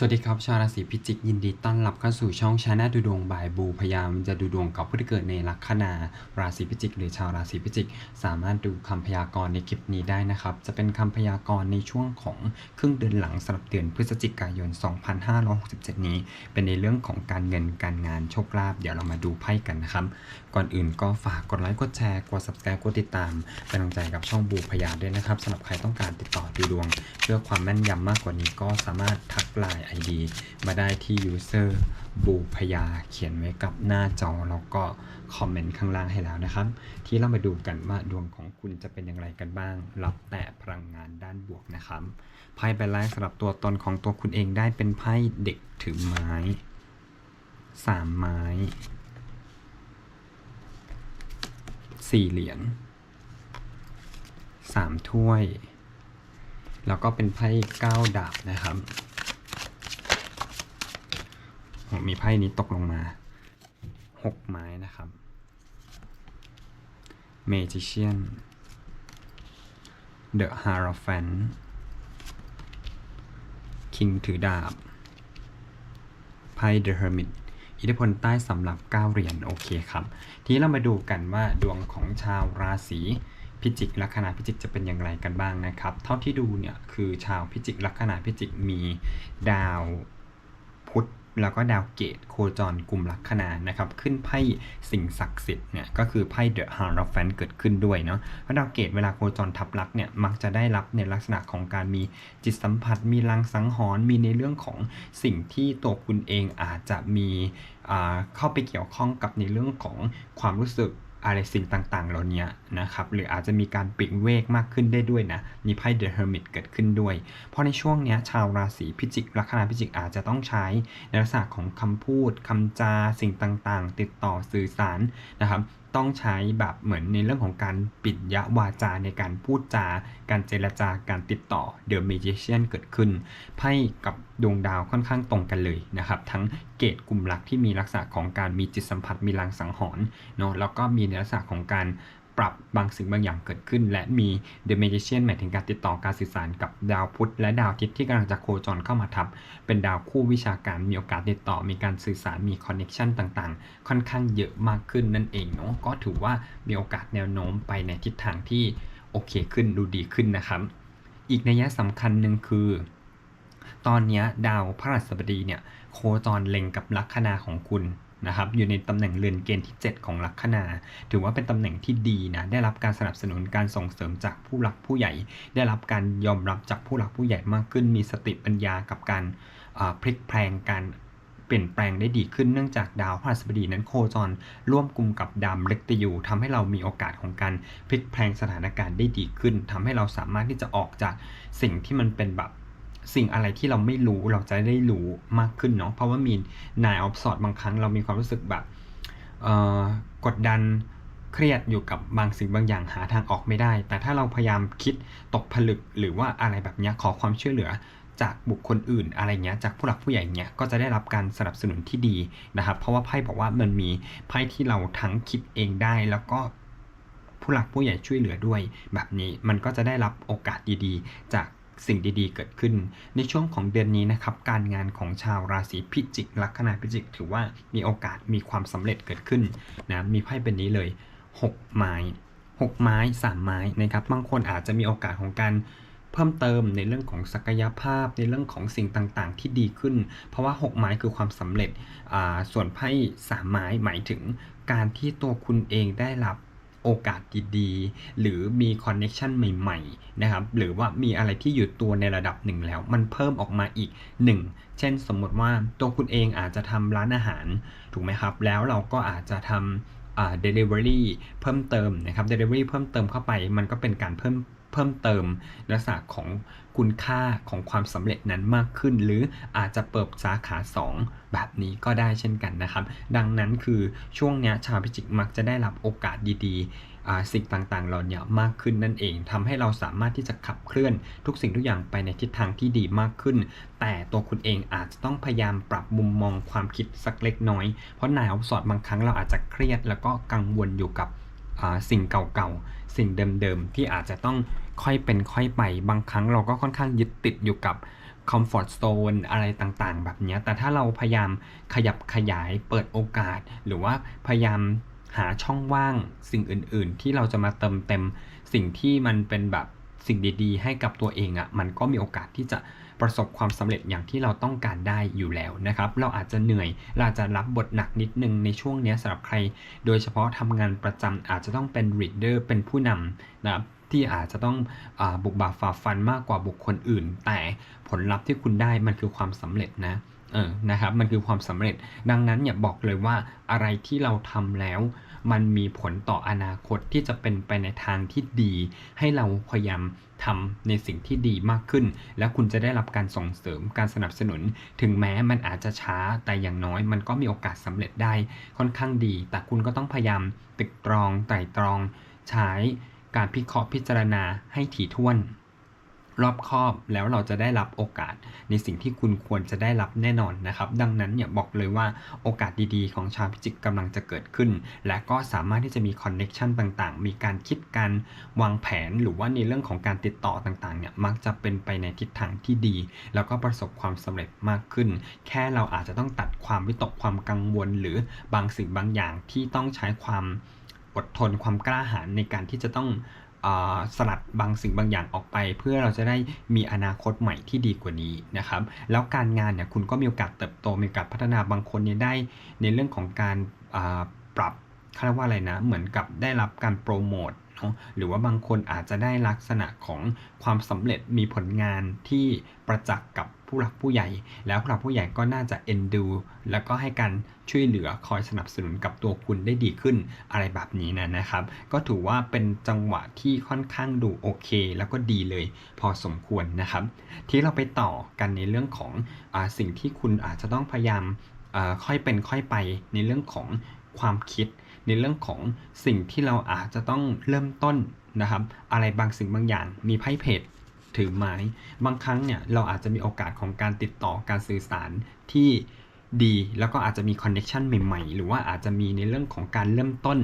สวัสดีครับ ชาวราศีพิจิก ยินดีต้อนรับเข้าสู่ช่องชาแนลดูดวงบายบู พยายามจะดูดวงกับผู้ที่เกิดในลัคนาราศีพิจิก หรือชาวราศีพิจิก สามารถดูคำพยากรณ์ในคลิปนี้ได้นะครับ จะเป็นคำพยากรณ์ในช่วงของครึ่งเดือนหลังสำหรับเดือนพฤศจิกายน 2567 นี้ เป็นในเรื่องของการเงินการงานโชคลาภเดี๋ยวเรามาดูไพ่กันนะครับ ก่อนอื่นก็ฝากกดไลค์กดแชร์กด subscribe กดติดตามเป็นกำลังใจกับช่องบูพยาด้วยนะครับสำหรับใครต้องการติดต่อดูดวง เพื่อความแม่นยำมากกว่านี้ก็สามารถทักไลน์ ID มาได้ที่ user บูพยาเขียนไว้กับหน้าจอ แล้วก็คอมเมนต์ข้างล่างให้แล้วนะครับ ที่เรามาดูกันว่าดวงของคุณจะเป็นอย่างไรกันบ้าง รับแต่พลังงานด้านบวกนะครับ ไพ่ใบแรกสำหรับตัวตนของตัวคุณเองได้เป็นไพ่เด็กถือไม้สามไม้สี่เหรียญสามถ้วย แล้วก็เป็นไพ่เก้าดาบนะครับ มีไพ่นี้ตกลงมาหกไม้นะครับ Magician The Hierophant King ถือดาบไพ่ The Hermit อิทธิพลใต้สำหรับ 9 เหรียญโอเคครับ ทีนี้เรามาดูกันว่าดวงของชาวราศีพิจิกลัคนาพิจิกจะเป็นอย่างไรกันบ้างนะครับ เท่าที่ดูเนี่ยคือชาวพิจิกลัคนาพิจิกมีดาวพุธ แล้วก็ดาวเกตโคจรกลุ่มลัคนานะครับ ขึ้นไพ่สิ่งศักดิ์สิทธิ์เนี่ยก็คือไพ่เดอะฮาร์รแฟนเกิดขึ้นด้วยเนาะเพราะดาวเกตเวลาโคจรทับลักเนี่ยมักจะได้รับในลักษณะของการมีจิตสัมผัส มีลังสังหรณ์มีในเรื่องของสิ่งที่ตัวคุณเองอาจจะมีเข้าไปเกี่ยวข้องกับในเรื่องของความรู้สึก อะไรสิ่งต่างๆ เหล่านี้นะครับ หรืออาจจะมีการปลีกเวกมากขึ้นได้ด้วยนะ มีไพ่เดอะเฮอร์มิตเกิดขึ้นด้วย เพราะในช่วงเนี้ยชาวราศีพิจิกลัคนาพิจิกอาจจะต้องใช้ในลักษณะของคำพูดคำจาสิ่งต่างๆ ติดต่อสื่อสารนะครับต้องใช้แบบเหมือนในเรื่องของการปิดยะวาจาในการพูดจา การเจรจาการติดต่อ The Magician เกิดขึ้นไพ่กับดวงดาวค่อนข้างตรงกันเลยนะครับ ทั้งเกตกลุ่มหลักที่มีลักษณะของการมีจิตสัมผัสมีลังสังหรณ์เนาะแล้วก็มีในลักษณะของการ ปรับบางสิ่งบางอย่างเกิดขึ้น และมี The Magician หมายถึงการติดต่อการสื่อสารกับดาวพุธและดาวอาทิตย์ที่กำลังจะโคจรเข้ามาทับ เป็นดาวคู่วิชาการมีโอกาสติดต่อมีการสื่อสารมีคอนเน็ชันต่างๆ ค่อนข้างเยอะมากขึ้นนั่นเองเนาะก็ถือว่ามีโอกาสแนวโน้มไปในทิศทางที่โอเคขึ้นดูดีขึ้นนะครับ อีกนัยสำคัญหนึ่งคือตอนนี้ดาวพฤหัสบดีเนี่ยโคจรเล็งกับลัคนาของคุณ นะครับอยู่ในตำแหน่งเรือนเกณฑ์ที่ 7 ของลัคนา ถือว่าเป็นตำแหน่งที่ดีนะได้รับการสนับสนุนการส่งเสริมจากผู้หลักผู้ใหญ่ ได้รับการยอมรับจากผู้หลักผู้ใหญ่มากขึ้น มีสติปัญญากับการพลิกแพลงการเปลี่ยนแปลงได้ดีขึ้นเนื่องจากดาวพฤหัสบดีนั้นโคจร ร่วมกลุ่มกับดาวเล็กตยูทำให้เรามีโอกาสของการพลิกแพลงสถานการณ์ได้ดีขึ้นทำให้เราสามารถที่จะออกจากสิ่งที่มันเป็นแบบ สิ่งอะไรที่เราไม่รู้เราจะได้รู้มากขึ้นเนาะเพราะว่ามีนายออฟสอดบางครั้งเรามีความรู้สึกแบบกดดันเครียดอยู่กับบางสิ่งบางอย่างหาทางออกไม่ได้ แต่ถ้าเราพยายามคิดตกผลึกหรือว่าอะไรแบบนี้ขอความช่วยเหลือจากบุคคลอื่นอะไรเงี้ยจากผู้หลักผู้ใหญ่เงี้ยก็จะได้รับการสนับสนุนที่ดีนะครับ เพราะว่าไพ่บอกว่ามันมีไพ่ที่เราทั้งคิดเองได้ แล้วก็ผู้หลักผู้ใหญ่ช่วยเหลือด้วย แบบนี้มันก็จะได้รับโอกาสดีๆ จาก สิ่งดีๆ เกิดขึ้น ในช่วงของเดือนนี้นะครับการงานของชาวราศีพิจิกลัคนาพิจิก ถือว่ามีโอกาสมีความสำเร็จเกิดขึ้นนะมีไพ่เป็นนี้เลย 6 ไม้ 6 ไม้ 3 ไม้นะครับบางคนอาจจะมีโอกาสของการเพิ่มเติมในเรื่องของศักยภาพในเรื่องของสิ่งต่างๆ ที่ดีขึ้น เพราะว่า 6 ไม้คือความสำเร็จอ่าส่วนไพ่3ไม้หมายถึงการที่ตัวคุณเองได้รับ โอกาสดีๆ หรือมีคอนเน็ชันใหม่ๆนะครับหรือว่ามีอะไรที่อยู่ตัวในระดับหนึ่งแล้ว มันเพิ่มออกมาอีก 1 เช่นสมมติว่าตัวคุณเองอาจจะทำร้านอาหารถูกไหมครับ แล้วเราก็อาจจะทำเดลิเวอรี่เพิ่มเติมนะครับเดลิเวอรี่เพิ่มเติมเข้าไป มันก็เป็นการเพิ่มเพิ่มเติมลักษณะของ คุณค่าของความสำเร็จนั้นมากขึ้น หรืออาจจะเปิดสาขา 2 แบบนี้ก็ได้เช่นกันนะครับ ดังนั้นคือช่วงนี้ชาวพิจิกมักจะได้รับโอกาสดีๆ สิ่งต่างๆเหล่านี้มากขึ้นนั่นเองทำให้เราสามารถที่จะขับเคลื่อนทุกสิ่งทุกอย่างไปในทิศทางที่ดีมากขึ้น แต่ตัวคุณเองอาจจะต้องพยายามปรับมุมมองความคิดสักเล็กน้อย เพราะนายออฟสอดบางครั้งเราอาจจะเครียดแล้วก็กังวลอยู่กับ สิ่งเก่าๆ สิ่งเดิมๆ ที่อาจจะต้องค่อยเป็นค่อยไป บางครั้งเราก็ค่อนข้างยึดติดอยู่กับคอมฟอร์ตโซนอะไรต่างๆ แบบนี้ แต่ถ้าเราพยายามขยับขยายเปิดโอกาส หรือว่าพยายามหาช่องว่างสิ่งอื่นๆ ที่เราจะมาเติมเต็มสิ่งที่มันเป็นแบบ สิ่งดีๆ ให้กับตัวเองอะ่ะมันก็มีโอกาสที่จะประสบความสำเร็จอย่างที่เราต้องการได้อยู่แล้วนะครับ เราอาจจะเหนื่อยเราอาจจะรับบทหนักนิดนึงในช่วงนี้สำหรับใคร โดยเฉพาะทำงานประจำอาจจะต้องเป็น reader เป็นผู้นำนะครับที่อาจจะต้องอบุกบาฝ่าฟันมากกว่าบุคคลอื่น แต่ผลลัพธ์ที่คุณได้มันคือความสำเร็จนะ เออนะครับมันคือความสำเร็จดังนั้นอย่าบอกเลยว่าอะไรที่เราทำแล้ว มันมีผลต่ออนาคตที่จะเป็นไปในทางที่ดี ให้เราพยายามทำในสิ่งที่ดีมากขึ้น แล้วคุณจะได้รับการส่งเสริมการสนับสนุน ถึงแม้มันอาจจะช้าแต่อย่างน้อย มันก็มีโอกาสสำเร็จได้ค่อนข้างดี แต่คุณก็ต้องพยายามตึกตรองไตร่ตรอง ใช้การพิเคราะห์พิจารณาให้ถี่ถ้วน รอบคอบแล้วเราจะได้รับโอกาสในสิ่งที่คุณควรจะได้รับแน่นอนนะครับ ดังนั้นเนี่ยบอกเลยว่าโอกาสดีๆ ของชาวพิจิกกำลังจะเกิดขึ้น และก็สามารถที่จะมีคอนเน็ชันต่างๆ มีการคิดการวางแผนหรือว่าในเรื่องของการติดต่อต่างๆเนี่ยมักจะเป็นไปในทิศทางที่ดี แล้วก็ประสบความสำเร็จมากขึ้น แค่เราอาจจะต้องตัดความวิตกความกังวล หรือบางสิ่งบางอย่างที่ต้องใช้ความอดทนความกล้าหาญในการที่จะต้อง สลัดบางสิ่งบางอย่างออกไป เพื่อเราจะได้มีอนาคตใหม่ที่ดีกว่านี้นะครับ แล้วการงานเนี่ยคุณก็มีโอกาสเติบโตมีโอกาสพัฒนาบางคนเนี่ยได้ในเรื่องของการปรับเขาเรียกว่าอะไรนะ เหมือนกับได้รับการโปรโมท เนาะหรือว่าบางคนอาจจะได้ลักษณะของความสำเร็จมีผลงานที่ประจักษ์กับผู้หลักผู้ใหญ่ แล้วผู้หลักผู้ใหญ่ก็น่าจะเอ็นดู แล้วก็ให้การช่วยเหลือคอยสนับสนุนกับตัวคุณได้ดีขึ้นอะไรแบบนี้นะนะครับ ก็ถือว่าเป็นจังหวะที่ค่อนข้างดูโอเค แล้วก็ดีเลย พอสมควรนะครับ ที่เราไปต่อกันในเรื่องของอสิ่งที่คุณอาจจะต้องพยายามค่อยเป็นค่อยไปในเรื่องของความคิด ในเรื่องของสิ่งที่เราอาจจะต้องเริ่มต้นนะครับ อะไรบางสิ่งบางอย่างมีไพ่เพจถือไม้บางครั้งเนี่ยเราอาจจะมีโอกาสของการติดต่อการสื่อสารที่ดีแล้วก็อาจจะมีคอนเน็ชันใหม่ๆ หรือว่าอาจจะมีในเรื่องของการเริ่มต้น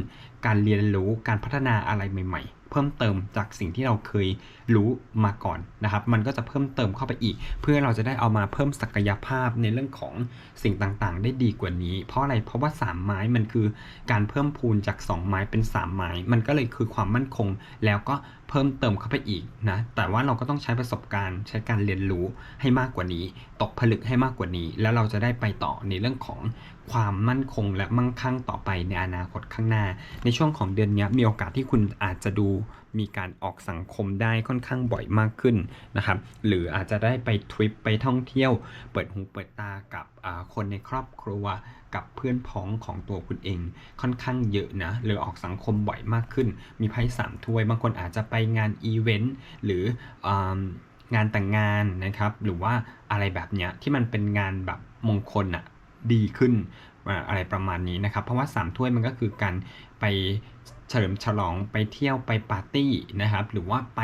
การเรียนรู้การพัฒนาอะไรใหม่ ๆ เพิ่มเติมจากสิ่งที่เราเคยรู้มาก่อนนะครับ มันก็จะเพิ่มเติมเข้าไปอีก เพื่อเราจะได้เอามาเพิ่มศักยภาพในเรื่องของสิ่งต่างๆ ได้ดีกว่านี้ เพราะอะไรเพราะว่า 3 ไม้มันคือการเพิ่มพูนจาก 2 ไม้เป็น 3 ไม้ มันก็เลยคือความมั่นคง แล้วก็เพิ่มเติมเข้าไปอีกนะแต่ว่าเราก็ต้องใช้ประสบการณ์ใช้การเรียนรู้ให้มากกว่านี้ ตกผลึกให้มากกว่านี้ แล้วเราจะได้ไปต่อในเรื่องของ ความมั่นคงและมั่งคั่งต่อไปในอนาคตข้างหน้า ในช่วงของเดือนนี้มีโอกาสที่คุณอาจจะดูมีการออกสังคมได้ค่อนข้างบ่อยมากขึ้นนะครับ หรืออาจจะได้ไปทริปไปท่องเที่ยว เปิดหูเปิดตากับคนในครอบครัวกับเพื่อนพ้องของตัวคุณเอง ค่อนข้างเยอะนะ หรือออกสังคมบ่อยมากขึ้น มีไพ่สามถ้วย บางคนอาจจะไปงานอีเวนต์หรืองานแต่งงานนะครับ หรือว่าอะไรแบบเนี้ยที่มันเป็นงานแบบมงคลอะ ดีขึ้นอะไรประมาณนี้นะครับ เพราะว่า 3 ถ้วยมันก็คือการไปเฉลิมฉลองไปเที่ยวไปปาร์ตี้นะครับ หรือว่าไป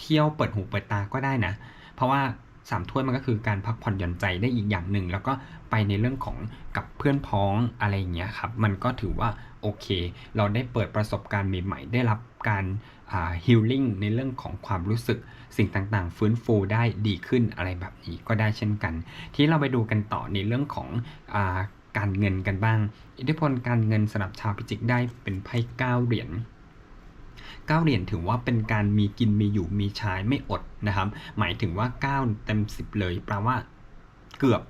เที่ยวเปิดหูเปิดตาก็ได้นะ เพราะว่าสามถ้วยมันก็คือการพักผ่อนหย่อนใจได้อีกอย่างหนึ่ง แล้วก็ไปในเรื่องของกับเพื่อนพ้องอะไรอย่างเงี้ยครับ มันก็ถือว่าโอเค เราได้เปิดประสบการณ์ใหม่ๆ ได้รับการ ฮิลลิ่งในเรื่องของความรู้สึกสิ่งต่างๆ ฟื้นฟูได้ดีขึ้นอะไรแบบนี้ก็ได้เช่นกัน ที่เราไปดูกันต่อในเรื่องของอการเงินกันบ้าง อิทธิพลการเงินสำหรับชาวพิจิกได้เป็นไพ่เก้าเหรียญเก้าเหรียญถือว่าเป็นการมีกินมีอยู่มีใช้ไม่อดนะครับ หมายถึงว่า 9 เต็ม 10 เลยแปลว่าเกือบ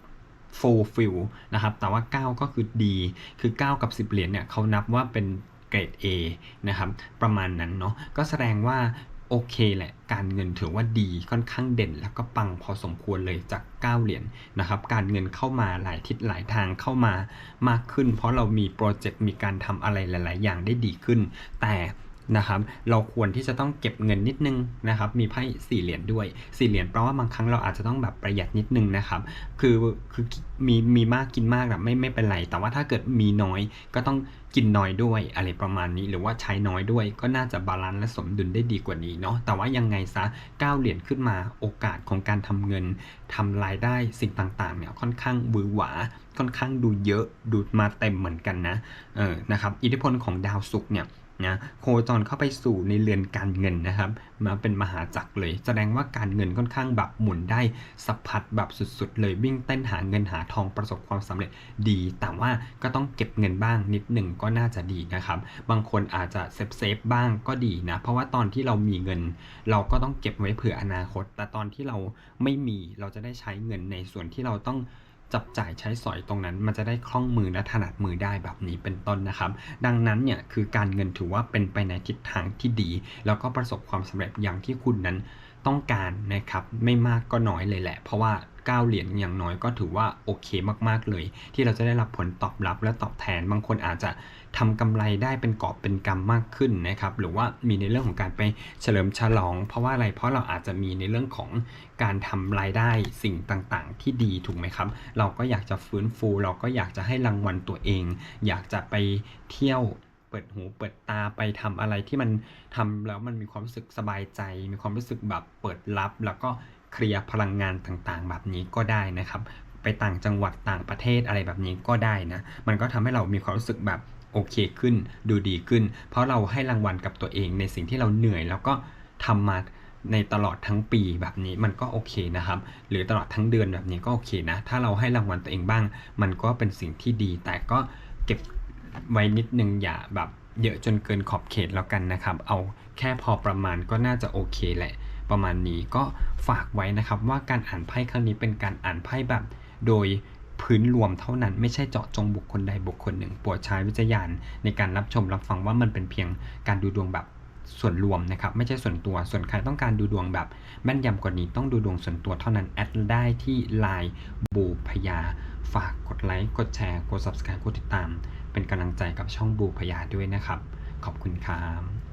fulfill นะครับ แต่ว่า 9 ก็คือดี คือ 9 กับ 10 เหรียญเนี่ยเขานับว่าเป็น เกรด A นะครับประมาณนั้นเนาะก็แสดงว่าโอเคแหละ การเงินถือว่าดีค่อนข้างเด่น แล้วก็ปังพอสมควรเลยจาก 9 เหรียญนนะครับ การเงินเข้ามาหลายทิศหลายทางเข้ามามากขึ้น เพราะเรามีโปรเจกต์มีการทำอะไรหลาย ๆ อย่างได้ดีขึ้น แต่ นะครับเราควรที่จะต้องเก็บเงินนิดนึงนะครับมีไพ่สี่เหรียญด้วยสี่เหรียญแปลว่าบางครั้งเราอาจจะต้องแบบประหยัดนิดนึงนะครับคือคือมีมีมากกินมากแบบไม่ไม่เป็นไร แต่ว่าถ้าเกิดมีน้อยก็ต้องกินน้อยด้วยอะไรประมาณนี้ หรือว่าใช้น้อยด้วย ก็น่าจะบาลานซ์และสมดุลได้ดีกว่านี้เนาะแต่ว่ายังไงซะก้าเหรียญขึ้นมาโอกาสของการทำเงินทำรายได้สิ่งต่างๆเนี่ยค่อนข้างบือหวาค่อนข้างดูเยอะดูมาเต็มเหมือนกันนะเออนะครับอิทธิพลของดาวศุกร์เนี่ย นะโคจรเข้าไปสู่ในเรือนการเงินนะครับมาเป็นมหาจักรเลย แสดงว่าการเงินค่อนข้างแบบหมุนได้สะพัดแบบสุดๆ เลยวิ่งเต้นหาเงินหาทองประสบความสำเร็จดี แต่ว่าก็ต้องเก็บเงินบ้างนิดหนึ่งก็น่าจะดีนะครับ บางคนอาจจะเซฟเซฟบ้างก็ดีนะ เพราะว่าตอนที่เรามีเงิน เราก็ต้องเก็บไว้เผื่ออนาคต แต่ตอนที่เราไม่มีเราจะได้ใช้เงินในส่วนที่เราต้อง จับจ่ายใช้สอยตรงนั้น มันจะได้คล่องมือและถนัดมือได้แบบนี้เป็นต้นนะครับ ดังนั้นเนี่ยคือการเงินถือว่าเป็นไปในทิศทางที่ดี แล้วก็ประสบความสำเร็จอย่างที่คุณนั้น ต้องการนะครับไม่มากก็น้อยเลยแหละ เพราะว่า 9 เหรียญอย่างน้อยก็ถือว่าโอเคมากๆเลย ที่เราจะได้รับผลตอบรับและตอบแทนบางคนอาจจะทำกำไรได้เป็นกอบเป็นกำมากขึ้นนะครับหรือว่ามีในเรื่องของการไปเฉลิมฉลอง เพราะว่าอะไรเพราะเราอาจจะมีในเรื่องของการทำรายได้สิ่งต่างๆ ที่ดีถูกไหมครับ เราก็อยากจะฟื้นฟู เราก็อยากจะให้รางวัลตัวเอง อยากจะไปเที่ยว เปิดหูเปิดตาไปทำอะไรที่มันทำแล้วมันมีความรู้สึกสบายใจ มีความรู้สึกแบบเปิดรับ แล้วก็เคลียร์พลังงานต่างๆ แบบนี้ก็ได้นะครับ ไปต่างจังหวัดต่างประเทศอะไรแบบนี้ก็ได้นะมันก็ทำให้เรามีความรู้สึกแบบโอเคขึ้น ดูดีขึ้น เพราะเราให้รางวัลกับตัวเองในสิ่งที่เราเหนื่อยแล้วก็ทำมาในตลอดทั้งปีแบบนี้มันก็โอเคนะครับ หรือตลอดทั้งเดือนแบบนี้ก็โอเคนะ ถ้าเราให้รางวัลตัวเองบ้าง มันก็เป็นสิ่งที่ดี แต่ก็เก็บ ไว้นิดนึงอย่าแบบเยอะจนเกินขอบเขตแล้วกันนะครับ เอาแค่พอประมาณก็น่าจะโอเคแหละ ประมาณนี้ก็ฝากไว้นะครับว่าการอ่านไพ่ครั้งนี้เป็นการอ่านไพ่แบบ โดยพื้นรวมเท่านั้นไม่ใช่เจาะจงบุคคลใดบุคคลหนึ่งโปรดใช้วิจารณญาณในการรับชมรับฟังว่ามันเป็นเพียงการดูดวงแบบส่วนรวมนะครับ ไม่ใช่ส่วนตัวส่วนใครต้องการดูดวงแบบแม่นยำกว่านี้ต้องดูดวงส่วนตัวเท่านั้นแอดได้ที่ Line บูพยา ฝากกดไลค์กดแชร์กด subscribe กดติดตาม เป็นกำลังใจกับช่องบูพยาด้วยนะครับ ขอบคุณครับ